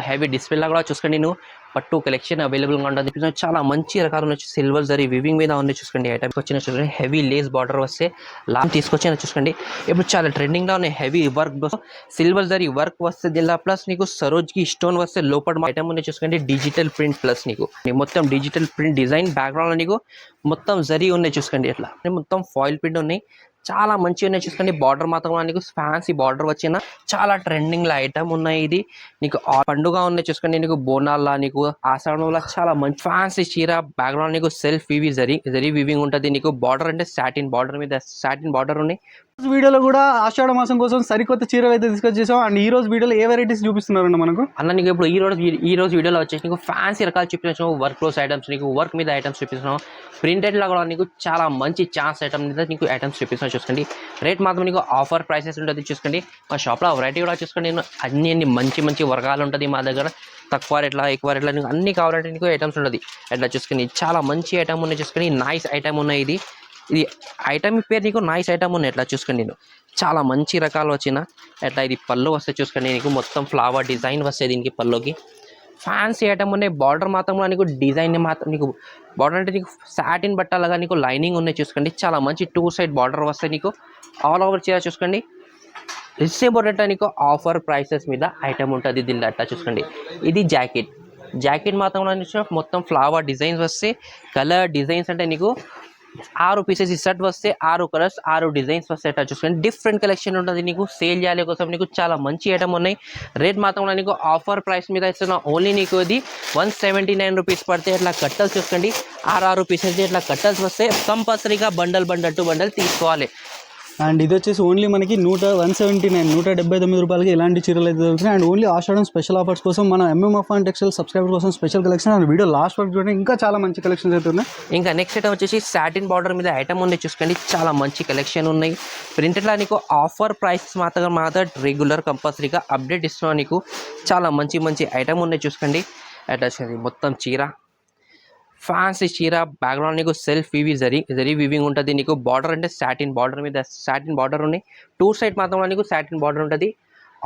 Heavy డిస్ప్లేలా కూడా చూసుకోండి నేను. పట్టు కలెక్షన్ అవైలబుల్గా ఉంటుంది. చాలా మంచి రకాలు సిల్వర్ జరీ వివింగ్ మీద ఉన్నాయి చూసుకోండి. ఐటమ్స్ వచ్చిన చూసుకోండి హెవీ లేస్ బార్డర్ వస్తే లాంగ్ తీసుకొచ్చిన చూసుకోండి. ఇప్పుడు చాలా ట్రెండింగ్లో ఉన్నాయి. Heavy work silver zari work వస్తే దీనిలో ప్లస్ నీకు సరోజ్కి స్టోన్ వస్తే లోపల ఐటమ్ ఉంది చూసుకోండి. డిజిటల్ ప్రింట్ ప్లస్ నీకు. మొత్తం డిజిటల్ ప్రింట్ డిజైన్ బ్యాక్గ్రౌండ్లో నీకు మొత్తం జరీ ఉన్నాయి చూసుకోండి. ఇట్లా మొత్తం ఫాయిల్ ప్రింట్ ఉన్నాయి. చాలా మంచిగా ఉన్నాయి చూసుకోండి బార్డర్ మాత్రం నీకు ఫ్యాన్సీ బార్డర్ వచ్చిన చాలా ట్రెండింగ్లో ఐటమ్ ఉన్నాయి ఇది. నీకు ఆ పండుగ ఉన్నాయి చూసుకోండి నీకు బోనాల్లో నీకు ఆషాఢంలో చాలా మంచి ఫ్యాన్సీ చీర బ్యాక్గ్రౌండ్ నీకు సెల్ఫ్ వివి జరి జరి వివింగ్ ఉంటుంది. నీకు బార్డర్ అంటే సాటిన్ బార్డర్ మీద సాటిన్ బార్డర్ ఉన్నాయి. వీడియోలో కూడా ఆషాఢ మాసం కోసం సరికొత్త చీరలు అయితే డిస్కస్ చేసాం అండ్ ఈ రోజు వీడియోలో ఏ వెరైటీస్ చూపిస్తున్నారండి మనకు? అన్న నీకు ఇప్పుడు ఈ రోజు ఈ రోజు వీడియోలో వచ్చేసి నీకు ఫ్యాన్సీ రకాలు చూపించాం వర్క్ క్లోస్ ఐటమ్స్ నీకు వర్క్ మీద ఐటమ్స్ చూపిస్తున్నాం. ప్రింటెడ్లో కూడా నీకు చాలా మంచి ఛాన్స్ ఐటమ్ మీద నీకు ఐటమ్స్ చూపిస్తున్నాం. చూసుకోండి. రేట్ మాత్రం నీకు ఆఫర్ ప్రైసెస్ ఉంటుంది చూసుకోండి. మా షాప్లో వెరైటీ కూడా చూసుకోండి. నేను అన్ని అన్ని మంచి మంచి వర్గాలు ఉంటుంది మా దగ్గర. తక్కువ రేట్లా ఎక్కువ రేట్లా నీకు అన్ని కావాలంటే నీకు ఐటమ్స్ ఉంటుంది. ఎట్లా చూసుకొని చాలా మంచి ఐటమ్ ఉన్నాయి చూసుకొని నైస్ ఐటమ్ ఉన్నాయి ఇది. ఇది ఐటమ్ పేరు నీకు నైస్ ఐటమ్ ఉన్నాయి ఎట్లా చూసుకోండి నేను? చాలా మంచి రకాలు వచ్చిన ఎట్లా ఇది పళ్ళు వస్తే చూసుకోండి నీకు. మొత్తం ఫ్లవర్ డిజైన్ వస్తాయి దీనికి పళ్ళుకి. ఫ్యాన్సీ ఐటమ్ ఉన్నాయి. బార్డర్ మాత్రం నీకు డిజైన్ మాత్రం నీకు బార్డర్ అంటే నీకు సాటిన్ బట్టలాగా నీకు లైనింగ్ ఉన్నాయి చూసుకోండి. చాలా మంచి టూ సైడ్ బార్డర్ వస్తాయి నీకు. ఆల్ ఓవర్ చీర చూసుకోండి. రిసేబుల్ రేట్ నీకు ఆఫర్ ప్రైసెస్ మీద ఐటమ్ ఉంటుంది దీనిలో అట్లా చూసుకోండి. ఇది జాకెట్ జాకెట్ మాత్రం మొత్తం ఫ్లవర్ డిజైన్స్ వస్తే కలర్ డిజైన్స్ అంటే నీకు ఆరు పీసెస్ ఈ సెట్ వస్తే ఆరు కలర్స్ ఆరు డిజైన్స్ వస్తాయి అట్లా చూసుకోండి డిఫరెంట్ కలెక్షన్ ఉంటుంది నీకు సేల్ చేయాలి కోసం నీకు చాలా మంచి ఐటమ్ ఉన్నాయి. రేట్ మాత్రం నీకు ఆఫర్ ప్రైస్ మీద ఇస్తున్నా. ఓన్లీ నీకు ఇది వన్ సెవెంటీ నైన్ రూపీస్ పడితే ఇట్లా కట్టల్స్ చూసుకోండి. ఆరు ఆరు పీసెస్ ఇట్లా కట్టల్స్ వస్తే కంపల్సరీగా బండల్ బండల్ టు బండల్ తీసుకోవాలి. అండ్ ఇది వచ్చేసి ఓన్లీ మనకి నూట వన్ సెవెంటీ నైన్ నూట డెబ్బై తొమ్మిది రూపాయలకి ఇలాంటి చీరలు అయితే దొరుకుతున్నాయి. And only Ashadham special offers కోసం మన ఎంఎంఎఫ్ అండ్ టెక్స్టైల్ సబ్స్క్రైబర్ కోసం special collection and video last వరకు చూడండి ఇంకా చాలా మంచి కలెక్షన్స్ అయితే ఉన్నాయి. ఇంకా నెక్స్ట్ ఐటమ్ వచ్చేసి సాటిన్ బార్డర్ మీద ఐటమ్ ఉంది చూసుకోండి చాలా మంచి కలెక్షన్ ఉన్నాయి. ప్రింటెడ్లో నీకు ఆఫర్ ప్రైస్ మాత్రం మాత్రం రెగ్యులర్ కంపల్సరీగా అప్డేట్ ఇస్తున్నాను నీకు. చాలా మంచి మంచి ఐటమ్ ఉన్నాయి చూసుకోండి. అట్లా వచ్చేది మొత్తం చీర ఫ్యాన్సీ చీర బ్యాక్గ్రౌండ్ నీకు సెల్ఫ్ వివి జరీ జరీ వివింగ్ ఉంటుంది నీకు బార్డర్ అంటే సాటిన్ బార్డర్ మీద సాటిన్ బార్డర్ ఉన్నాయి టూ సైడ్ మాత్రం నీకు సాటిన్ బార్డర్ ఉంటుంది.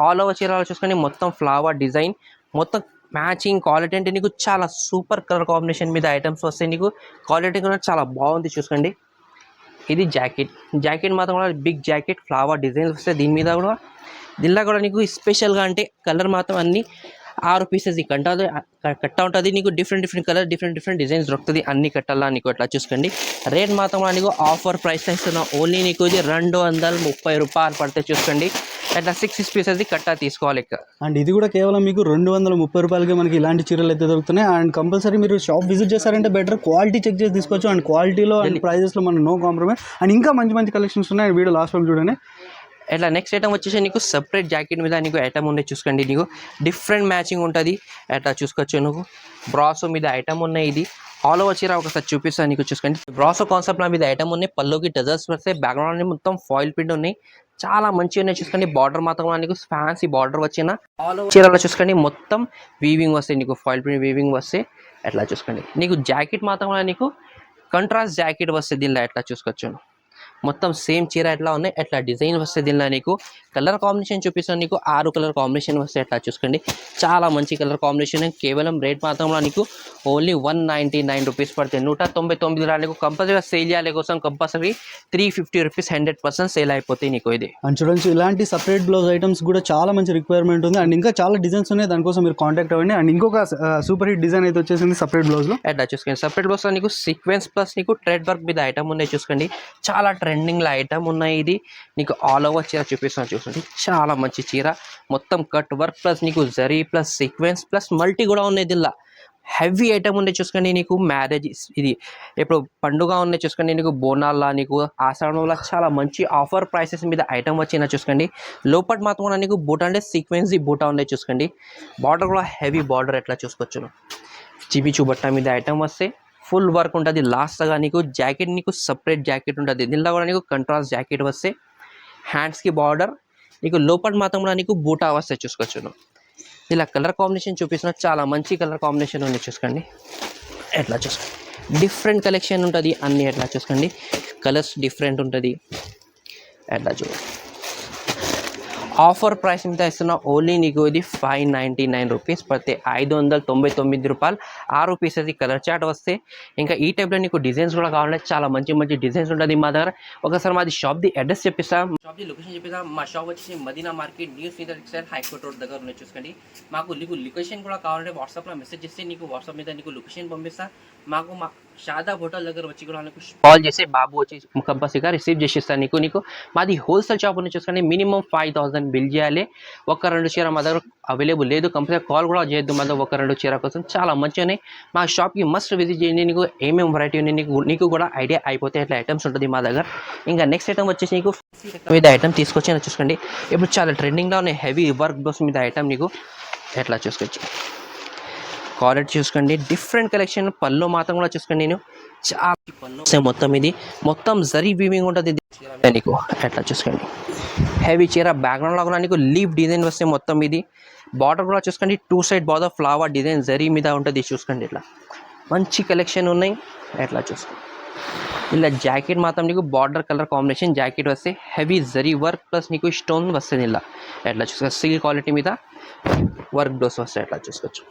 ఆల్ ఓవర్ చీరలు చూసుకొని మొత్తం ఫ్లవర్ డిజైన్ మొత్తం మ్యాచింగ్ క్వాలిటీ అంటే నీకు చాలా సూపర్ కలర్ కాంబినేషన్ మీద ఐటమ్స్ వస్తాయి నీకు. క్వాలిటీ కూడా చాలా బాగుంది చూసుకోండి. ఇది జాకెట్ జాకెట్ మాత్రం కూడా బిగ్ జాకెట్ ఫ్లవర్ డిజైన్స్ వస్తాయి దీని మీద కూడా. దీనిలో కూడా నీకు స్పెషల్గా అంటే కలర్ మాత్రం అన్నీ ఆరు పీసెస్ ఈ కంట కట్ట ఉంటుంది. నీకు different different colour different different designs దొరుకుతుంది. అన్ని కట్టాలా నీకు అట్లా చూసుకోండి. రేట్ మాత్రం నీకు ఆఫర్ ప్రైస్ ఇస్తున్నా. ఓన్లీ నీకు ఇది రెండు వందల ముప్పై రూపాయలు పడితే చూసుకోండి. అట్లా సిక్స్ సిక్స్ పీసెస్ కట్ట తీసుకోవాలి అండ్ ఇది కూడా కేవలం మీకు రెండు వందల ముప్పై రూపాయలకి మనకి ఇలాంటి చీరలు అయితే దొరుకుతున్నాయి. అండ్ కంపల్సరీ మీరు షాప్ విజిట్ చేశారంటే బెటర్ క్వాలిటీ చెక్ చేసి తీసుకోవచ్చు. అండ్ క్వాలిటీలో అండ్ ప్రైజెస్లో మన నో కాంప్రమైజ్ అండ్ ఇంకా మంచి మంచి కలెక్షన్స్ ఉన్నాయి. వీడియో లాస్ట్ వరకు చూడండి. ఇట్లా నెక్స్ట్ ఐటమ్ వచ్చేసి నీకు సపరేట్ జాకెట్ మీద నీకు ఐటమ్ ఉంది చూసుకోండి. నీకు డిఫరెంట్ మ్యాచింగ్ ఉంటుంది. అట్లా చూసుకోవచ్చు నువ్వు? బ్రాసో మీద ఐటమ్ ఉన్నాయి ఇది. ఆల్ ఓవర్ చీర ఒకసారి చూపిస్తాను నీకు చూసుకోండి. బ్రాసో కాన్సెప్ట్ మీద ఐటమ్ ఉన్నాయి. పళ్ళుకి టజర్స్ వస్తే బ్యాక్గ్రౌండ్ మొత్తం ఫాయిల్ ప్రింట్ ఉన్నాయి. చాలా మంచిగా ఉన్నాయి చూసుకోండి. బార్డర్ మాత్రం నీకు ఫ్యాన్సీ బార్డర్ వచ్చిన. ఆల్ ఓవర్ చీరలో చూసుకోండి. మొత్తం వీవింగ్ వస్తాయి నీకు ఫాయిల్ ప్రింట్ వీవింగ్ వస్తే అట్లా చూసుకోండి. నీకు జాకెట్ మాత్రం నీకు కంట్రాస్ట్ జాకెట్ వస్తే దీనిలో ఎట్లా చూసుకోవచ్చు మొత్తం సేమ్ చీర ఎట్లా ఉన్నాయి? ఎట్లా? డిజైన్ వస్తే దీనిలో నీకు కలర్ కాంబినేషన్ చూపిస్తాను నీకు. ఆరు కలర్ కాంబినేషన్ వస్తే ఎట్లా చూసుకోండి. చాలా మంచి కలర్ కాంబినేషన్. కేవలం రేట్ మాత్రంలో నీకు only one ninety nine rupees పడుతుంది నూట తొంభై తొమ్మిది రా నీకు కంపల్సరీగా సేల్ చేయాలి కోసం compulsory three fifty rupees hundred percent sale అయిపోతాయి నీకు ఇది. అండ్ చూడండి ఇలాంటి సపరేట్ బ్లౌజ్ ఐటమ్స్ కూడా చాలా మంచి రిక్వైర్మెంట్ ఉంది. అండ్ ఇంకా చాలా డిజైన్స్ ఉన్నాయి. దానికోసం మీరు కాంటాక్ట్ అవ్వండి. అండ్ ఇంకొక సూపర్ హిట్ డిజైన్ అయితే వచ్చేసింది సపరేట్ బ్లౌజ్లో అట్లా చూసుకోండి. సపరేట్ బాక్స్ నీకు సీక్వెన్స్ ప్లస్ నీకు ట్రెడ్ వర్క్ మీద ఐటమ్ ఉన్నాయి చూసుకోండి. చాలా ట్రెండింగ్లో ఐటమ్ ఉన్నాయి ఇది. నీకు ఆల్ ఓవర్ చీర చూపిస్తున్నాను చూసుకోండి చాలా మంచి చీర. మొత్తం కట్ వర్క్ ప్లస్ నీకు zari plus sequence plus multi కూడా ఉన్నాయి దీనిలో. హెవీ ఐటమ్ ఉండే చూసుకోండి నీకు మ్యారేజ్ ఇది ఇప్పుడు పండుగ ఉన్నాయి చూసుకోండి నీకు బోనాల్లా నీకు ఆశ్రమంలో చాలా మంచి ఆఫర్ ప్రైసెస్ మీద ఐటమ్ వచ్చినా చూసుకోండి. లోపల మాత్రం నీకు బూట అంటే సీక్వెన్స్ బూటా ఉన్నాయి చూసుకోండి. బార్డర్ కూడా హెవీ బార్డర్ ఎట్లా చూసుకోవచ్చును? చిపి చూబట్ట మీద ఐటమ్ వస్తే ఫుల్ వర్క్ ఉంటుంది. లాస్ట్గా నీకు జాకెట్ నీకు సపరేట్ జాకెట్ ఉంటుంది. దీనిలో కూడా నీకు కంట్రాస్ట్ జాకెట్ వస్తే హ్యాండ్స్కి బార్డర్ నీకు లోపల మాత్రం కూడా నీకు బూటా వస్తాయి చూసుకోవచ్చు. ఇలా కలర్ కాంబినేషన్ చూపిస్తున్నా చాలా మంచి కలర్ కాంబినేషన్ ఉంది చూసుకోండి. ఎట్లా చూసుకోండి డిఫరెంట్ కలెక్షన్ ఉంటుంది అన్ని ఎట్లా చూసుకోండి. కలర్స్ డిఫరెంట్ ఉంటుంది. ఎట్లా చూడండి ఆఫర్ ప్రైస్ మీద ఇస్తున్న ఓన్లీ నీకు ఇది ఫైవ్ నైంటీ నైన్ రూపీస్ పడితే ఐదు వందల తొంభై తొమ్మిది రూపాయలు. ఆరు పీసెస్ కలర్ చాట్ వస్తే ఇంకా ఈ టైప్లో నీకు డిజైన్స్ కూడా కావాలంటే చాలా మంచి మంచి డిజైన్స్ ఉంటుంది మా దగ్గర. ఒకసారి మాది షాప్ది అడ్రస్ చెప్పిస్తా. షాప్ది లొకేషన్ చెప్పిస్తా. మా షాప్ వచ్చేసి మదీనా మార్కెట్ న్యూ సీజర్ ఎక్సైల్ హైకోర్ట్ రోడ్ దగ్గర ఉన్నాయి చూసుకోండి. మాకు నీకు లొకేషన్ కూడా కావాలంటే వాట్సాప్లో మెసేజ్ చేస్తే నీకు వాట్సాప్ మీద నీకు లొకేషన్ పంపిస్తా. మాకు మా షాదాబ్ హోటల్ దగ్గర వచ్చి కూడా నీకు కాల్ చేసి బాబు వచ్చి కంపల్సరీగా రిసీవ్ చేసిస్తాను నీకు నీకు. మాది హోల్సేల్ షాప్ నుంచి చూసుకొని మినిమం ఫైవ్ థౌసండ్ బిల్ చేయాలి. ఒక రెండు చీర మా దగ్గర అవైలబుల్ లేదు. కంపల్సరీ కాల్ కూడా చేయొద్దు మా దగ్గర. ఒక రెండు చీర కోసం. చాలా మంచిగా ఉన్నాయి మా షాప్కి మస్ట్ విజిట్ చేయండి. నీకు ఏమేమి వెరైటీ ఉన్నాయి? నీకు నీకు కూడా ఐడియా అయిపోతే అట్లా ఐటమ్స్ ఉంటుంది మా దగ్గర. ఇంకా నెక్స్ట్ ఐటమ్ వచ్చేసి నీకు మీద ఐటమ్ తీసుకొచ్చి చూసుకోండి. ఇప్పుడు చాలా ట్రెండింగ్లో ఉన్నాయి. హెవీ వర్క్ బ్లౌస్ మీద ఐటమ్ నీకు ఎట్లా చూసుకోవచ్చు? క్వాలిటీ చూసుకోండి. డిఫరెంట్ కలెక్షన్ పళ్ళు మాత్రం కూడా చూసుకోండి నేను. చాలా పళ్ళు మొత్తం ఇది. మొత్తం జరీ వీవింగ్ ఉంటుంది. ఇది నీకు ఎట్లా చూసుకోండి. హెవీ చీర బ్యాక్గ్రౌండ్ లాగా నీకు లీవ్ డిజైన్ వస్తే మొత్తం ఇది. బార్డర్ కూడా చూసుకోండి. Two side border flower design zari మీద ఉంటుంది. చూసుకోండి ఇట్లా. మంచి కలెక్షన్ ఉన్నాయి. ఎట్లా చూసుకోండి. ఇలా జాకెట్ మాత్రం నీకు బార్డర్ కలర్ కాంబినేషన్ జాకెట్ వస్తే హెవీ జరీ వర్క్ ప్లస్ నీకు స్టోన్ వస్తుంది ఇలా. ఎట్లా చూసుకో సిల్క్ క్వాలిటీ మీద వర్క్ డోస్ వస్తాయి ఎట్లా చూసుకోవచ్చు.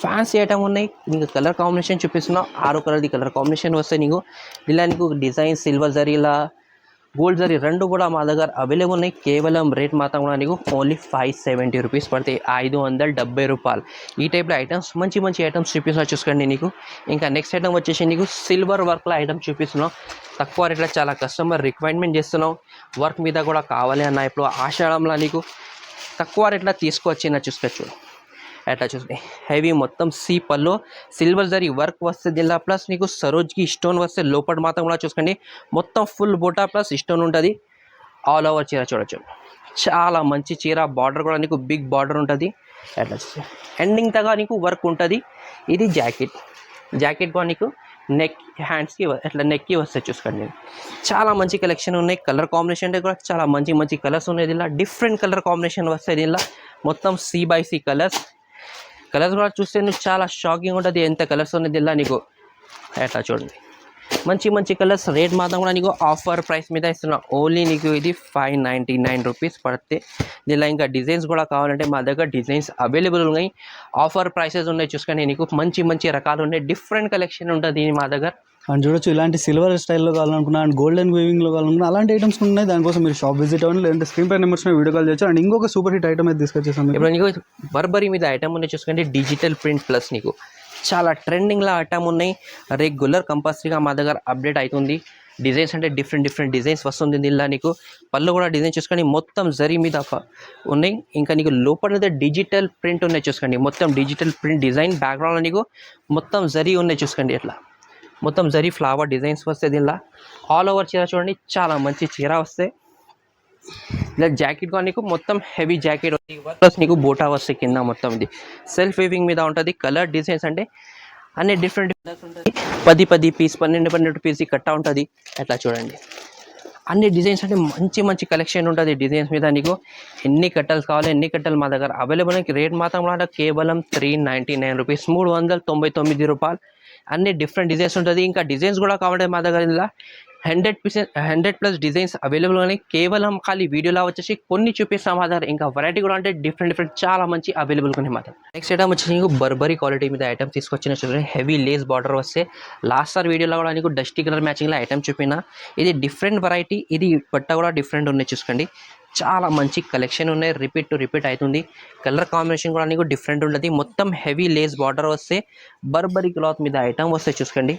ఫ్యాన్సీ ఐటమ్ ఉన్నాయి. నీకు కలర్ కాంబినేషన్ చూపిస్తున్నా. ఆరు కలర్ది కలర్ కాంబినేషన్ వస్తాయి నీకు ఇలా నీకు డిజైన్ సిల్వర్ జరీ ఇలా గోల్డ్ జరీ రెండు కూడా మా దగ్గర అవైలబుల్ ఉన్నాయి. కేవలం రేట్ మాత్రం కూడా నీకు ఓన్లీ ఫైవ్ సెవెంటీ రూపీస్ పడతాయి ఐదు వందల డెబ్బై రూపాయలు. ఈ టైప్లో ఐటమ్స్ మంచి మంచి ఐటమ్స్ చూపిస్తున్నా చూసుకోండి నీకు. ఇంకా నెక్స్ట్ ఐటమ్ వచ్చేసి నీకు సిల్వర్ వర్క్లో ఐటమ్ చూపిస్తున్నాం. తక్కువ రేట్లో చాలా కస్టమర్ రిక్వైర్మెంట్ చేస్తున్నాం. వర్క్ మీద కూడా కావాలి అన్న ఇప్పుడు ఆషాఢంలో నీకు తక్కువ రేట్లో తీసుకొచ్చి చూసుకోవచ్చు. అట్లా చూసి హెవీ మొత్తం సీ పల్లో సిల్వర్ జరీ వర్క్ వస్తుంది ఇలా ప్లస్ నీకు సరోజ్కి స్టోన్ వస్తే లోపల మాత్రం కూడా చూసుకోండి. మొత్తం ఫుల్ బోటా ప్లస్ స్టోన్ ఉంటుంది. ఆల్ ఓవర్ చీర చూడొచ్చు. చాలా మంచి చీర. బార్డర్ కూడా నీకు బిగ్ బార్డర్ ఉంటుంది. అట్లా చూస్తే ఎండింగ్ తగా నీకు వర్క్ ఉంటుంది. ఇది జాకెట్ జాకెట్ కూడా నీకు నెక్ హ్యాండ్స్కి అట్లా నెక్కి వస్తే చూసుకోండి. చాలా మంచి కలెక్షన్ ఉన్నాయి. కలర్ కాంబినేషన్ అంటే కూడా చాలా మంచి మంచి కలర్స్ ఉన్నాయి ఇలా డిఫరెంట్ కలర్ కాంబినేషన్ వస్తాయి ఇలా మొత్తం C by C colours colours కూడా చూస్తే నువ్వు చాలా షాకింగ్ ఉంటుంది. ఎంత కలర్స్ ఉన్నది ఇలా నీకు? ఎట్లా చూడండి. మంచి మంచి కలర్స్ రేట్ మాత్రం కూడా నీకు ఆఫర్ ప్రైస్ మీద ఇస్తున్నా. ఓన్లీ నీకు ఇది ఫైవ్ నైంటీ నైన్ రూపీస్ పడితే. దీనిలో ఇంకా డిజైన్స్ కూడా కావాలంటే మా దగ్గర డిజైన్స్ అవైలబుల్ ఉన్నాయి. ఆఫర్ ప్రైసెస్ ఉన్నాయి చూసుకొని నీకు మంచి మంచి రకాలు ఉన్నాయి. డిఫరెంట్ కలెక్షన్ ఉంటుంది మా దగ్గర. అండ్ చూడొచ్చు ఇలాంటి సిల్వర్ స్టైల్లో కావాలనుకున్నా అండ్ గోల్డెన్ వీవింగ్లో కావాలనుకున్నా అలాంటి ఐటమ్స్ ఉన్నాయి. దానికోసం మీరు షాప్ విజిట్ అవ్వండి లేదంటే స్క్రీన్ పై నెంబర్స్ వీడియో కాల్ చేయొచ్చు. అండ్ ఇంకొక సూపర్ హిట్ ఐటమ్ అయితే తీసుకొచ్చేసాం ఇప్పుడు నీకు బర్బరీ మీద ఐటమ్ ఉన్నాయి చూసుకుంటే డిజిటల్ ప్రింట్ ప్లస్ నీకు. చాలా ట్రెండింగ్లో ఐటమ్ ఉన్నాయి. రెగ్యులర్ కంపల్సరీగా మా దగ్గర అప్డేట్ అవుతుంది. డిజైన్స్ అంటే డిఫరెంట్ డిఫరెంట్ డిజైన్స్ వస్తుంది దీనిలో నీకు. పళ్ళు కూడా డిజైన్ చూసుకొని మొత్తం జరీ మీద ఉన్నాయి. ఇంకా నీకు లోపల డిజిటల్ ప్రింట్ ఉన్నాయి చూసుకోండి. మొత్తం డిజిటల్ ప్రింట్ డిజైన్ బ్యాక్గ్రౌండ్లో నీకు మొత్తం జరీ ఉన్నాయి చూసుకోండి ఇట్లా మొత్తం జరీ ఫ్లవర్ డిజైన్స్ వస్తాయి దీనిలో. ఆల్ ఓవర్ చీర చూడండి చాలా మంచి చీర వస్తాయి. ఇలా జాకెట్ కూడా నీకు మొత్తం హెవీ జాకెట్ ప్లస్ నీకు బోటా వస్తాయి కింద మొత్తం ఇది. సెల్ఫ్ వీవింగ్ మీద ఉంటుంది కలర్ డిజైన్స్ అంటే అన్ని డిఫరెంట్ కలర్స్ ఉంటుంది పది పది పీస్ పన్నెండు పన్నెండు పీస్ కట్ట ఉంటుంది. అట్లా చూడండి. అన్ని డిజైన్స్ అంటే మంచి మంచి కలెక్షన్ ఉంటుంది డిజైన్స్ మీద నీకు. ఎన్ని కట్టలు కావాలి ఎన్ని కట్టలు మా దగ్గర అవైలబుల్ రేట్ మాత్రం కూడా కేవలం త్రీ నైంటీ నైన్ రూపీస్ మూడు వందల తొంభై తొమ్మిది రూపాయలు అన్ని డిఫరెంట్ డిజైన్స్ ఉంటుంది. ఇంకా డిజైన్స్ కూడా కావాలంటే మా దగ్గర ఇలా hundred percent hundred plus designs available ఉన్నాయి కేవలం ఖాళీ వీడియోలో వచ్చేసి కొన్ని చూపిస్తాం ఆధార్ ఇంకా వెరైటీ కూడా అంటే డిఫరెంట్ డిఫరెంట్ చాలా మంచి అవైలబుల్ ఉన్నాయి మాత్రం. నెక్స్ట్ ఐటమ్ వచ్చేసి నీకు బర్బరీ క్వాలిటీ మీద ఐటమ్ తీసుకొచ్చిన చూడండి. హెవీ లేస్ బార్డర్ వస్తే లాస్ట్ సార్ వీడియోలో కూడా నీకు డస్టీ కలర్ మ్యాచింగ్లో ఐటమ్ చూపిన. ఇది డిఫరెంట్ వెరైటీ ఇది పట్ట కూడా డిఫరెంట్ ఉన్నాయి చూసుకోండి. చాలా మంచి కలెక్షన్ ఉన్నాయి. రిపీట్ టు రిపీట్ అవుతుంది కలర్ కాంబినేషన్ కూడా నీకు డిఫరెంట్ ఉంటుంది మొత్తం హెవీ లేస్ బార్డర్ వస్తే బర్బరీ క్లాత్ మీద ఐటమ్ వస్తే చూసుకోండి.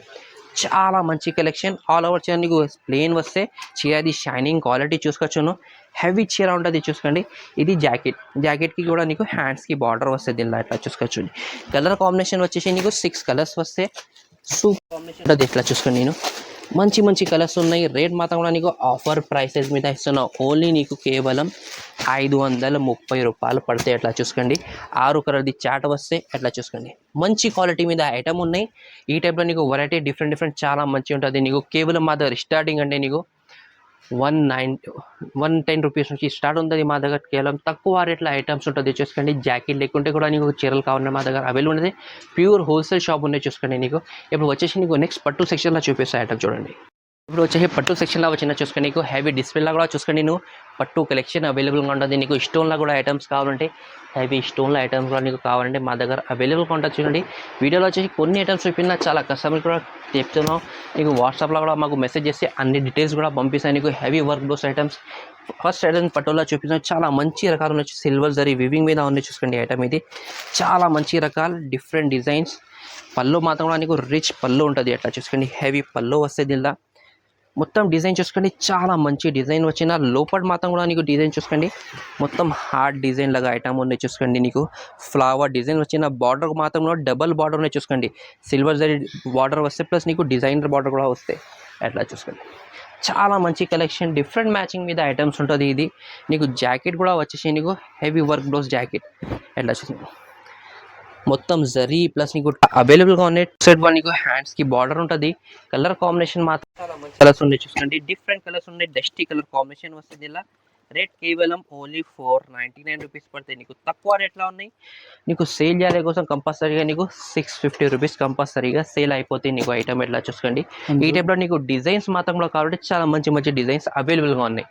చాలా మంచి కలెక్షన్ ఆల్ ఓవర్ చీర నీకు ప్లేన్ వస్తే చీరది షైనింగ్ క్వాలిటీ చూసుకోవచ్చును. హెవీ చీర ఉంటుంది చూసుకోండి. ఇది జాకెట్ జాకెట్కి కూడా నీకు హ్యాండ్స్కి బార్డర్ వస్తుంది దీనిలో ఇట్లా చూసుకోవచ్చు. కలర్ కాంబినేషన్ వచ్చేసి నీకు సిక్స్ కలర్స్ వస్తే. సూపర్ కాంబినేషన్ ఉంటుంది ఇట్లా చూసుకోండి నేను. మంచి మంచి కలర్స్ ఉన్నాయి. రేట్ మాత్రం కూడా నీకు ఆఫర్ ప్రైసెస్ మీద ఇస్తున్న. ఓన్లీ నీకు కేవలం ఐదు వందల ముప్పై రూపాయలు పడితే ఎట్లా చూసుకోండి. ఆరు కలర్ది చాట్ వస్తే ఎట్లా చూసుకోండి. మంచి క్వాలిటీ మీద ఐటమ్ ఉన్నాయి. ఈ టైప్లో నీకు వెరైటీ డిఫరెంట్ డిఫరెంట్ చాలా మంచి ఉంటుంది. నీకు కేవలం మా దగ్గర స్టార్టింగ్ అంటే నీకు one nine one ten rupees నుంచి స్టార్ట్ ఉంటుంది మా దగ్గర. కేవలం తక్కువ రేట్లో ఐటమ్స్ ఉంటుంది. చూసుకోండి జాకెట్ లేకుంటే కూడా నీకు చీరలు కావాలన్నా మా దగ్గర అవైలబుల్ ఉంటుంది ప్యూర్ హోల్సేల్ షాప్ ఉన్నాయి చూసుకోండి నీకు. ఇప్పుడు వచ్చేసి నీకు నెక్స్ట్ పట్టు సెక్షన్లో చూపిస్తా ఐటమ్ చూడండి. ఇప్పుడు వచ్చేసి పట్టు సెక్షన్లో వచ్చిన చూసుకొని నీకు హెవీ డిస్ప్లేలా కూడా చూసుకొని నువ్వు. పట్టు కలెక్షన్ అవైలబుల్గా ఉంటుంది. నీకు స్టోన్లో కూడా ఐటమ్స్ కావాలంటే హెవీ స్టోన్లో ఐటమ్స్ కూడా నీకు కావాలంటే మా దగ్గర అవైలబుల్గా ఉంటుంది చూడండి. వీడియోలో వచ్చేసి కొన్ని ఐటమ్స్ చూపినా చాలా కస్టమర్ కూడా చెప్తున్నాం నీకు వాట్సాప్లో కూడా మాకు మెసేజ్ చేస్తే అన్ని డీటెయిల్స్ కూడా పంపిస్తాను. నీకు heavy work blouse items first item పట్టులో చూపించిన చాలా మంచి రకాలు ఉన్నాయి. సిల్వర్ జరీ వివింగ్ మీద ఉన్నాయి చూసుకోండి ఐటమ్ ఇది. చాలా మంచి రకాలు డిఫరెంట్ డిజైన్స్ పళ్ళు మాత్రం కూడా నీకు రిచ్ పళ్ళు ఉంటుంది అట్లా చూసుకోండి. హెవీ పళ్ళు వస్తే దీనిలో. మొత్తం డిజైన్ చూసుకోండి. చాలా మంచి డిజైన్ వచ్చిన లోపల మాత్రం కూడా నీకు డిజైన్ చూసుకోండి. మొత్తం హార్డ్ డిజైన్ లాగా ఐటమ్ ఉన్నాయి చూసుకోండి నీకు. ఫ్లవర్ డిజైన్ వచ్చిన బార్డర్ మాత్రం కూడా డబల్ బార్డర్ ఉన్నాయి చూసుకోండి. సిల్వర్ జరీ బార్డర్ వస్తే ప్లస్ నీకు డిజైనర్ బార్డర్ కూడా వస్తాయి అట్లా చూసుకోండి. చాలా మంచి కలెక్షన్ డిఫరెంట్ మ్యాచింగ్ మీద ఐటమ్స్ ఉంటుంది ఇది. నీకు జాకెట్ కూడా వచ్చేసి నీకు. హెవీ వర్క్ బ్లౌజ్ జాకెట్ ఎట్లా చూసుకోండి. మొత్తం జరీ ప్లస్ నీకు అవైలబుల్గా ఉన్నాయి సెట్ వన్ నీకు హ్యాండ్స్కి బార్డర్ ఉంటుంది. కలర్ కాంబినేషన్ మాత్రం చాలా మంచి కలర్స్ ఉన్నాయి చూసుకోండి. డిఫరెంట్ కలర్స్ ఉన్నాయి డస్టీ కలర్ కాంబినేషన్ వస్తుంది ఇలా. రేట్ కేవలం only four ninety nine rupees పడతాయి. నీకు తక్కువ రేట్లో ఉన్నాయి. నీకు సేల్ చేయాలి కోసం కంపల్సరీగా నీకు సిక్స్ ఫిఫ్టీ రూపీస్ కంపల్సరీగా సేల్ అయిపోతాయి నీకు ఐటమ్ ఎట్లా చూసుకోండి. ఈ టైప్లో నీకు డిజైన్స్ మాత్రం కూడా కావాలంటే చాలా మంచి మంచి డిజైన్స్ అవైలబుల్గా ఉన్నాయి.